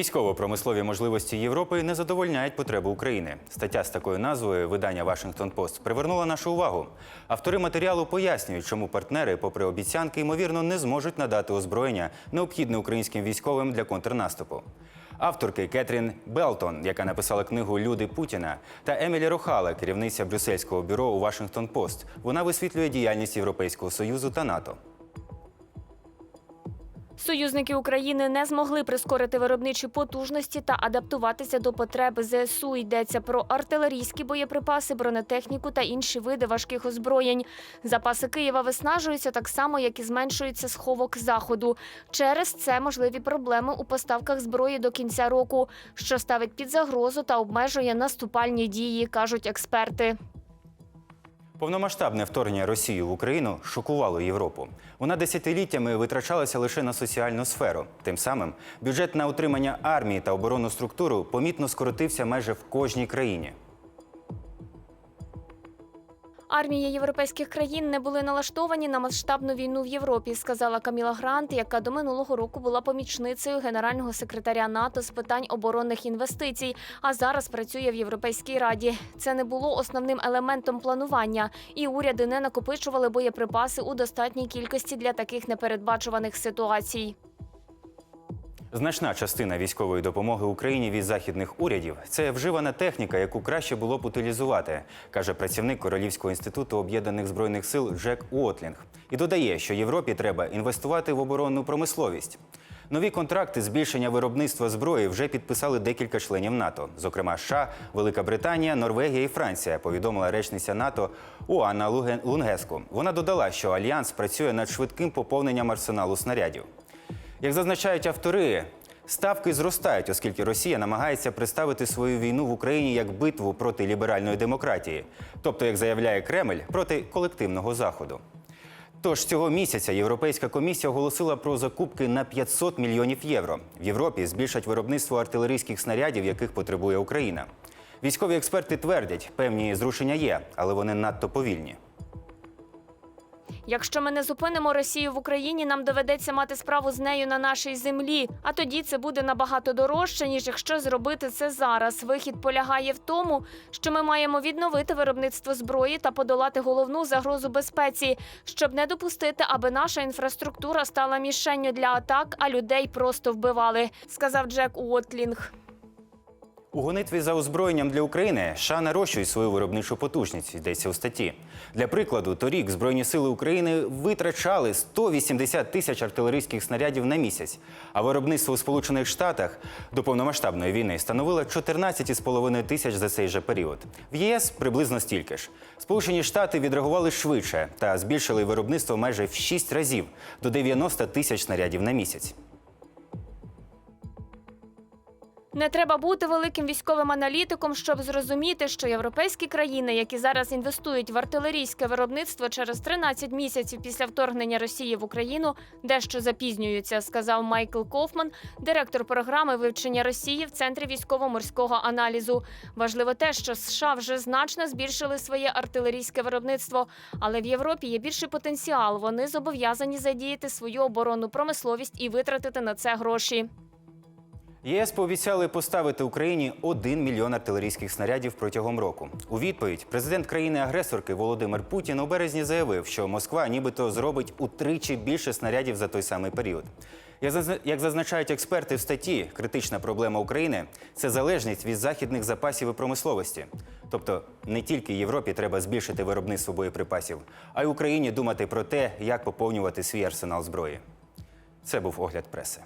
Військово-промислові можливості Європи не задовольняють потребу України. Стаття з такою назвою видання Вашингтон Пост привернула нашу увагу. Автори матеріалу пояснюють, чому партнери, попри обіцянки, ймовірно, не зможуть надати озброєння, необхідне українським військовим для контрнаступу. Авторки Кетрін Белтон, яка написала книгу Люди Путіна, та Емілі Рохала, керівниця брюссельського бюро у Вашингтон Пост. Вона висвітлює діяльність Європейського союзу та НАТО. Союзники України не змогли прискорити виробничі потужності та адаптуватися до потреб ЗСУ. Йдеться про артилерійські боєприпаси, бронетехніку та інші види важких озброєнь. Запаси Києва виснажуються так само, як і зменшується сховок заходу. Через це можливі проблеми у поставках зброї до кінця року, що ставить під загрозу та обмежує наступальні дії, кажуть експерти. Повномасштабне вторгнення Росії в Україну шокувало Європу. Вона десятиліттями витрачалася лише на соціальну сферу. Тим самим бюджет на утримання армії та оборонну структуру помітно скоротився майже в кожній країні. Армії європейських країн не були налаштовані на масштабну війну в Європі, сказала Каміла Грант, яка до минулого року була помічницею генерального секретаря НАТО з питань оборонних інвестицій, а зараз працює в Європейській раді. Це не було основним елементом планування, і уряди не накопичували боєприпаси у достатній кількості для таких непередбачуваних ситуацій. Значна частина військової допомоги Україні від західних урядів це вживана техніка, яку краще було б утилізувати, каже працівник Королівського інституту об'єднаних збройних сил Джек Уотлінг. І додає, що Європі треба інвестувати в оборонну промисловість. Нові контракти збільшення виробництва зброї вже підписали декілька членів НАТО, зокрема США, Велика Британія, Норвегія і Франція. Повідомила речниця НАТО Уанна Лунгеску. Вона додала, що альянс працює над швидким поповненням арсеналу снарядів. Як зазначають автори, ставки зростають, оскільки Росія намагається представити свою війну в Україні як битву проти ліберальної демократії, тобто, як заявляє Кремль, проти колективного заходу. Тож цього місяця Європейська комісія оголосила про закупки на 500 мільйонів євро. В Європі збільшать виробництво артилерійських снарядів, яких потребує Україна. Військові експерти твердять, певні зрушення є, але вони надто повільні. Якщо ми не зупинимо Росію в Україні, нам доведеться мати справу з нею на нашій землі. А тоді це буде набагато дорожче, ніж якщо зробити це зараз. Вихід полягає в тому, що ми маємо відновити виробництво зброї та подолати головну загрозу безпеці, щоб не допустити, аби наша інфраструктура стала мішенню для атак, а людей просто вбивали, сказав Джек Уотлінг. У гонитві за озброєнням для України США нарощують свою виробничу потужність, йдеться у статті. Для прикладу, торік Збройні сили України витрачали 180 тисяч артилерійських снарядів на місяць, а виробництво у Сполучених Штатах до повномасштабної війни становило 14,5 тисяч за цей же період. В ЄС приблизно стільки ж. Сполучені Штати відреагували швидше та збільшили виробництво майже в 6 разів до 90 тисяч снарядів на місяць. Не треба бути великим військовим аналітиком, щоб зрозуміти, що європейські країни, які зараз інвестують в артилерійське виробництво через 13 місяців після вторгнення Росії в Україну, дещо запізнюються, сказав Майкл Кофман, директор програми вивчення Росії в центрі військово-морського аналізу. Важливо те, що США вже значно збільшили своє артилерійське виробництво, але в Європі є більший потенціал. Вони зобов'язані задіяти свою оборонну промисловість і витратити на це гроші. ЄС пообіцяли поставити Україні 1 мільйон артилерійських снарядів протягом року. У відповідь президент країни-агресорки Володимир Путін у березні заявив, що Москва нібито зробить утричі більше снарядів за той самий період. Як зазначають експерти в статті, критична проблема України це залежність від західних запасів і промисловості. Тобто не тільки Європі треба збільшити виробництво боєприпасів, а й Україні думати про те, як поповнювати свій арсенал зброї. Це був огляд преси.